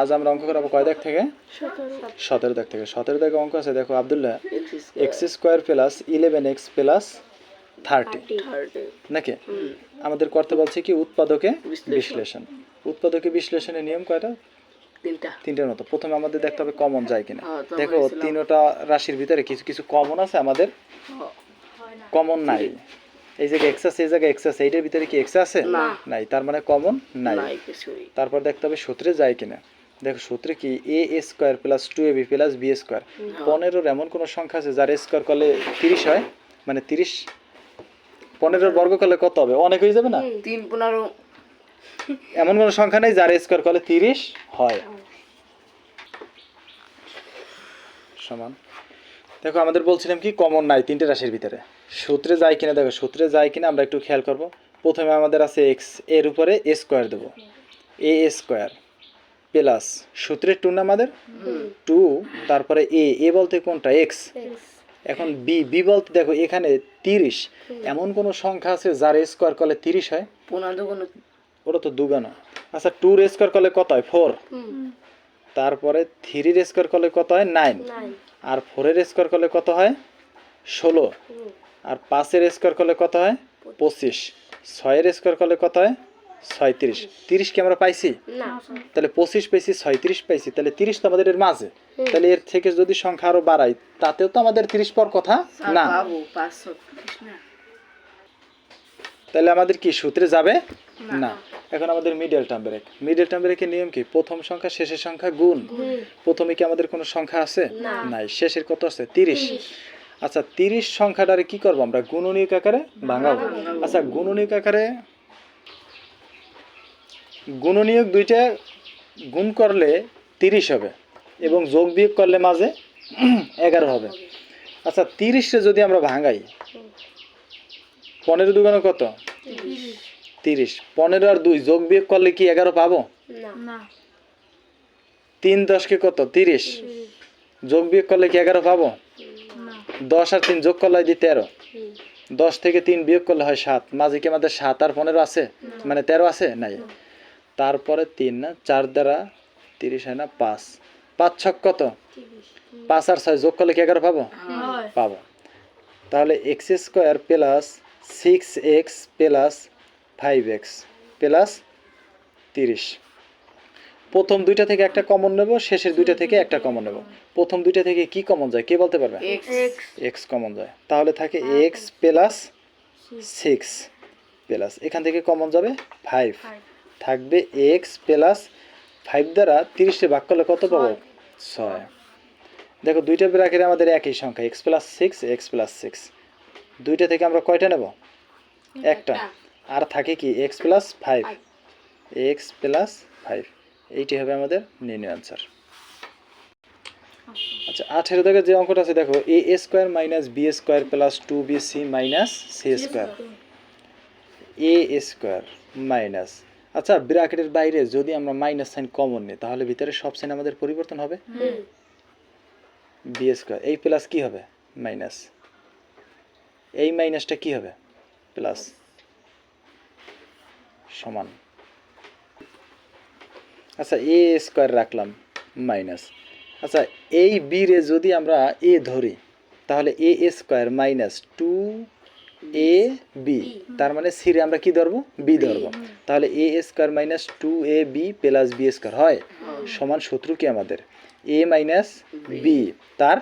আজ আমরা অঙ্ক করাবো কয় দাগ থেকে? সতেরো। দাগ থেকে। সতেরো দাগে অঙ্ক আছে দেখো Abdullah x square plus eleven x plus thirty নাকি? আমাদের করতে বলছে কি উৎপাদকে বিশ্লেষণ। উৎপাদকে বিশ্লেষণের নিয়ম কয়টা? তিনটা। তিনটার মতো। প্রথমে আমাদের দেখতে হবে কমন যায় কিনা। হ্যাঁ, দেখো। তিনটা রাশির ভিতরে কিছু কিছু কমন আছে আমাদের? কমন নাই। এই জায়গায় এক্স আছে এই জায়গায় এক্স আছে। এইটার ভিতরে কি এক্স আছে? নাই। তার মানে কমন নাই। তারপর দেখতে হবে সূত্রে যায় কিনা। দেখো সূত্রে কি? A square plus two a b plus b square পনেরোর এমন কোনো সংখ্যা আছে যার স্কোয়ার করলে তিরিশ হয়? মানে তিরিশ পনেরোর বর্গ করলে কত হবে? অনেক হয়ে যাবে না? তিন পনেরো। এমন কোনো সংখ্যা নেই যার স্কোয়ার করলে তিরিশ হয়। সমান। দেখো আমাদের বলছিলাম কি কমন নাই তিনটে রাশির ভিতরে। সূত্রে যায় কিনা দেখো সূত্রে যায় কিনা আমরা একটু খেয়াল করব। প্রথমে আমাদের আছে এক্সের উপরে এ স্কোয়ার দেবো। এ স্কোয়ার প্লাস সূত্রের টু না আমাদের? টু তারপরে এ এ বলতে কোনটা? এক্স এখন বি বি বলতে দেখো এখানে তিরিশ। এমন কোনো সংখ্যা আছে যার স্কোয়ার করলে তিরিশ হয়? ওটা তো দুগানো আচ্ছা টুর স্কোয়ার করলে কত হয়? ফোর তারপরে থ্রির স্কোয়ার করলে কত হয়? নাইন আর ফোরের স্কোয়ার করলে কত হয়? ষোলো। আর পাঁচের স্কোয়ার করলে কত হয়? পঁচিশ। ছয়ের স্কোয়ার করলে কত হয়? ছয়ত্রিশ। তিরিশ কি আমরা পাইছি? তাহলে পঁচিশ পাইছি ছয়ত্রিশ পাইছি তাহলে তিরিশ তো আমাদের এর মাঝে। তাহলে এর থেকে যদি সংখ্যা আরও বাড়াই তাতেও তো আমাদের তিরিশ পর কথা? না। তাহলে আমাদের কি সূত্রে যাবে? না। এখন আমাদের middle term break middle term ব্রেকের নিয়ম কি? প্রথম সংখ্যা শেষের সংখ্যা গুণ। প্রথমে কি আমাদের কোনো সংখ্যা আছে? নাই। শেষের কত আছে? তিরিশ। আচ্ছা তিরিশ সংখ্যাটারে কি করব আমরা? গুণনীয়ক আকারে ভাঙাবো। আচ্ছা গুণনীয়ক আকারে গুণনীয়ক দুইটা গুণ করলে তিরিশ হবে এবং যোগ বিয়োগ করলে মাঝে এগারো হবে। আচ্ছা তিরিশে যদি আমরা ভাঙাই পনেরো দুগানো কত? তিরিশ। পনেরো আর দুই যোগ বিয়োগ করলে কি এগারো পাবো? তিন দশকে কত? তিরিশ। যোগ বিয়োগ করলে কি এগারো পাবো? দশ আর তিন যোগ করলে হয় দি তেরো। দশ থেকে তিন বিয়োগ করলে হয় সাত। মাঝে কি আমাদের সাত আর পনেরো আছে? মানে তেরো আছে? নাই। তারপরে তিন না চার দ্বারা তিরিশ হয় না পাঁচ। পাঁচ ছক কত? পাঁচ আর ছয় যোগ করলে কি এগারো পাবো? পাবো। তাহলে x square plus six x plus five x plus তিরিশ। প্রথম দুইটা থেকে একটা কমন নেব শেষের দুইটা থেকে একটা কমন নেব। প্রথম দুইটা থেকে কি কমন যায়? কে বলতে পারবে? এক্স এক্স কমন যায়। তাহলে থাকে এক্স প্লাস সিক্স প্লাস এখান থেকে কমন যাবে ফাইভ থাকবে এক্স প্লাস ফাইভ দ্বারা তিরিশে ভাগ করলে কত পাবো? ছয়। দেখো দুইটা ব্র্যাকেটে আমাদের একই সংখ্যা x plus six x plus six দুইটা থেকে আমরা কয়টা নেব? একটা। আর থাকে কি x plus five x plus five এইটি হবে আমাদের নির্ণয় আনসার আচ্ছা আঠেরো থেকে যে অঙ্কটা আছে দেখো a square minus b square plus two b c minus c square a square minus আচ্ছা ব্র্যাকেটের বাইরে যদি আমরা মাইনাস সাইন কমন নিই তাহলে ভিতরে সব সাইন আমাদের পরিবর্তন হবে? বি স্কোয়ার এই প্লাস কি হবে? মাইনাস এই মাইনাসটা কি হবে? প্লাস সমান। আচ্ছা এ স্কোয়ার রাখলাম মাইনাস আচ্ছা এই বি রে যদি আমরা এ ধরি তাহলে a square minus two a b তার মানে সি রে আমরা কি ধরবো? বি ধরবো। তাহলে a square minus two a b plus b square হয়? সমান শত্রু কি আমাদের? এ মাইনাস বি তার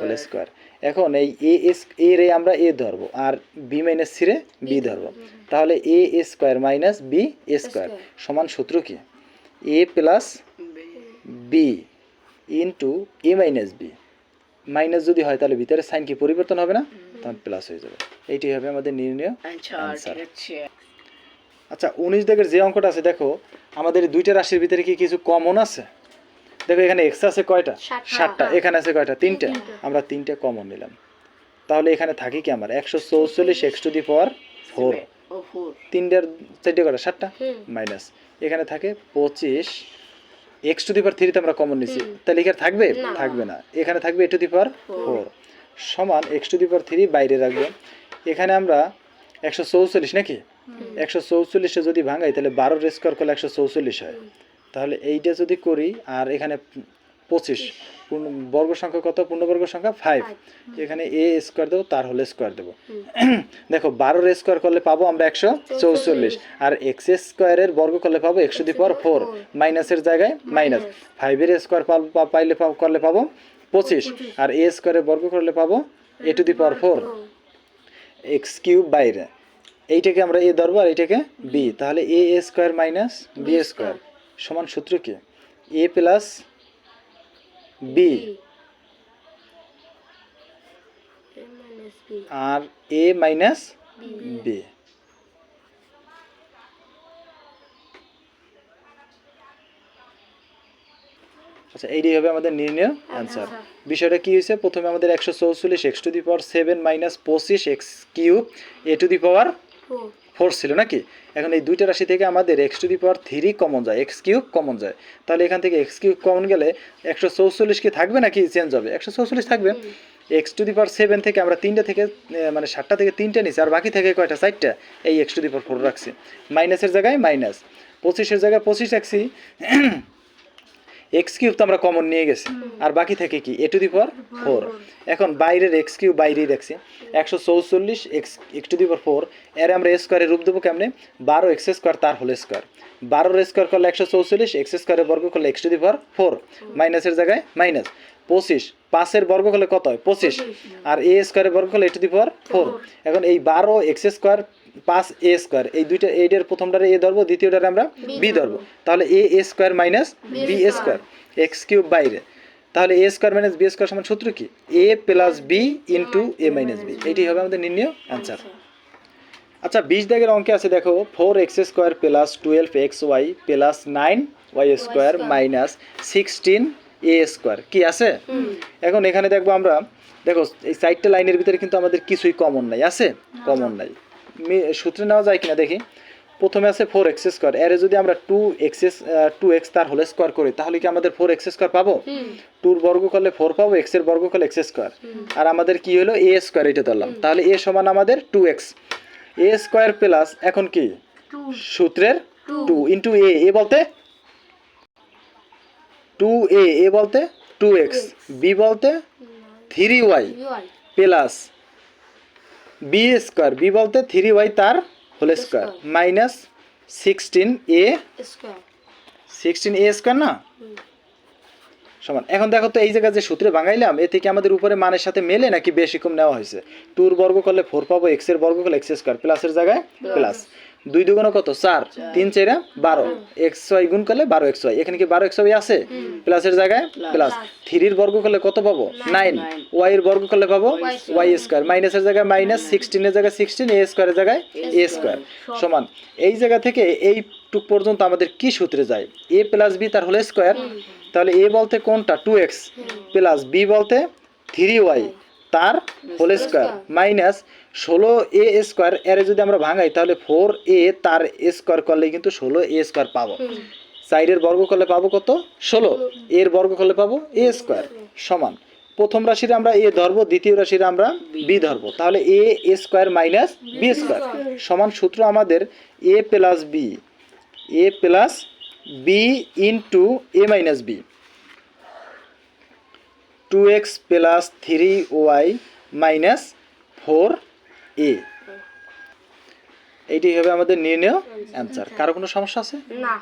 হোল স্কোয়ার এখন এই এ এস এ রে আমরা এ ধরবো আর বি মাইনাস সি রে বি ধরবো। তাহলে a square minus b square সমান সূত্র কি? A plus b into a minus b minus যদি হয় তাহলে ভিতরে সাইন কি পরিবর্তন হবে না? তখন প্লাস হয়ে যাবে। এইটি হবে আমাদের নির্ণয় আচ্ছা আছে। আচ্ছা উনিশ দাগের যে অঙ্কটা আছে দেখো আমাদের দুইটা রাশির ভিতরে কি কিছু কমন আছে? দেখো এখানে এক্স আছে কয়টা? সাতটা। এখানে আছে কয়টা? তিনটা। আমরা তিনটা কমন নিলাম। তাহলে এখানে থাকি কি আমার? একশো চৌচল্লিশ x to the power four তিনটার চারটে কটা সাতটা? মাইনাস এখানে থাকে পঁচিশ এক্স টু দি পাওয়ার থ্রিতে আমরা কমন নিছি। তাহলে এখানে থাকবে? থাকবে না। এখানে থাকবে a to the power four সমান x to the power three বাইরে রাখব। এখানে আমরা একশো চৌচল্লিশ নাকি? একশো চৌচল্লিশে যদি ভাঙাই তাহলে বারোর স্কোয়ার করলে একশো চৌচল্লিশ হয়। তাহলে এইটা যদি করি আর এখানে পঁচিশ। পূর্ণ বর্গ সংখ্যা কত? পূর্ণবর্গ সংখ্যা ফাইভ এখানে এ স্কোয়ার দেবো তার হলে স্কোয়ার দেবো। দেখো বারোর স্কোয়ার করলে পাবো আমরা একশো চৌচল্লিশ। আর এক্স স্কোয়ারের বর্গ করলে পাবো একশো দি পাওয়ার ফোর মাইনাসের জায়গায় মাইনাস ফাইভের স্কোয়ার পাইলে পাবো করলে পাবো পঁচিশ। আর এ স্কোয়ারের বর্গ করলে পাবো a to the power four x cube বাইরে। এইটাকে আমরা এ ধরবো আর এইটাকে বি তাহলে a a square minus b square সমান সূত্র কি? এ প্লাস বি আর এ মাইনাস বি আচ্ছা এইটাই হবে আমাদের নির্ণয় অ্যান্সার বিষয়টা কি হয়েছে? প্রথমে আমাদের একশো চৌচল্লিশ x to the power seven minus পঁচিশ x cube a to the power four ছিল নাকি? এখন এই দুইটা রাশি থেকে আমাদের x to the power three common যায় এক্স কিউব কমন যায়। তাহলে এখান থেকে এক্স কিউব কমন গেলে একশো চৌচল্লিশ কি থাকবে নাকি চেঞ্জ হবে? একশো চৌচল্লিশ থাকবে। X to the power seven থেকে আমরা তিনটা থেকে মানে সাতটা থেকে তিনটা নিচ্ছি আর বাকি থেকে কয়টা? চারটা। এই x to the power four রাখছি। মাইনাসের জায়গায় মাইনাস পঁচিশের জায়গায় পঁচিশ রাখছি। এক্স কিউব তো আমরা কমন নিয়ে গেছি। আর বাকি থেকে কি? A to the power four এখন বাইরের এক্স কিউব বাইরেই দেখছি। একশো চৌচল্লিশ x x to the power four এর আমরা স্কোয়ারে রূপ দেবো কেমনে? বারো এক্স স্কোয়ার তার হোল স্কোয়ার বারোর স্কোয়ার করলে একশো চৌচল্লিশ এক্স স্কোয়ারের বর্গ করলে x to the power four মাইনাসের জায়গায় মাইনাস পঁচিশ। পাঁচের বর্গ করলে কত হয়? পঁচিশ। আর এ স্কোয়ারের বর্গ করলে এ টু দি পাওয়ার ফোর এখন এই বারো এক্স স্কোয়ার পাঁচ এ স্কোয়ার এই দুইটা এইটার প্রথমটারে এ ধরবো দ্বিতীয়টারে আমরা বি ধরবো। তাহলে a a square minus b a square. X cube বাইরে। তাহলে a square minus b square সমান সূত্র কি? A plus b into a minus b. এইটি হবে আমাদের নির্ণয় অ্যান্সার আচ্ছা বিশ দাগের অঙ্কে আছে দেখো four x square plus twelve x y plus nine y square minus sixteen a square. কি আছে? এখন এখানে দেখব আমরা দেখো এই চারটে লাইনের ভিতরে কিন্তু আমাদের কিছুই কমন নাই আছে? কমন নাই। মি- সূত্রে নেওয়া যায় কিনা দেখি। প্রথমে আছে ফোর এক্স স্কোয়ার এর যদি আমরা টু এক্স টু এক্স তার হোল স্কোয়ার করি তাহলে কি আমাদের ফোর এক্স স্কোয়ার পাবো? টুর বর্গ করলে ফোর পাবো এক্সের বর্গ করলে এক্স স্কোয়ার আর আমাদের কি হলো? এ স্কোয়ার এটা ধরলাম। তাহলে এ সমান আমাদের two x a square plus এখন কি? সূত্রের টু ইন্টু এ এ বলতে? টু এ এ বলতে? টু এক্স বি বলতে? Three y plus b square b বলতে থ্রি ওয়াই তার whole square minus sixteen a sixteen a square না? সমান। এখন দেখো তো এই জায়গায় যে সূত্রে ভাঙাইলাম এ থেকে আমাদের উপরে মানের সাথে মেলে নাকি বেশি কম নেওয়া হয়েছে? টুর বর্গ করলে ফোর পাবো এক্সের বর্গ করলে এক্স স্কোয়ার প্লাসের জায়গায় প্লাস দুই দুগুণ কত? চার। তিন চারা বারো। এক্স ওয়াই গুণ করলে বারো এক্স ওয়াই। এখানে কি বারো এক্স ওয়াই আছে? প্লাসের জায়গায় প্লাস। থ্রির বর্গ করলে কত পাবো? নাইন। ওয়াই এর বর্গ করলে পাবো? Y square. মাইনাসের জায়গায় মাইনাস সিক্সটিনের জায়গায় সিক্সটিন এ স্কোয়ারের জায়গায় এ স্কোয়ার। সমান। এই জায়গা থেকে এই টুক পর্যন্ত আমাদের কি সূত্রে যায়? এ প্লাস বি তার হলে স্কোয়ার। তাহলে এ বলতে কোনটা? টু এক্স প্লাস বি বলতে থ্রি ওয়াই। তার হোল স্কোয়ার মাইনাস ষোলো এ স্কোয়ার এর যদি আমরা ভাঙাই তাহলে ফোর এ তার স্কোয়ার করলে কিন্তু ষোলো এ স্কোয়ার পাবো। সাইডের বর্গ করলে পাবো কত? ষোলো। এর বর্গ করলে পাবো এ স্কোয়ার সমান। প্রথম রাশির আমরা এ ধরবো দ্বিতীয় রাশির আমরা বি ধরবো। তাহলে a square minus b square সমান সূত্র আমাদের a plus b a plus b into a minus b two x plus three y minus four a এইটি হবে আমাদের নির্ণয় অ্যান্সার কারও কোনো সমস্যা আছে? না।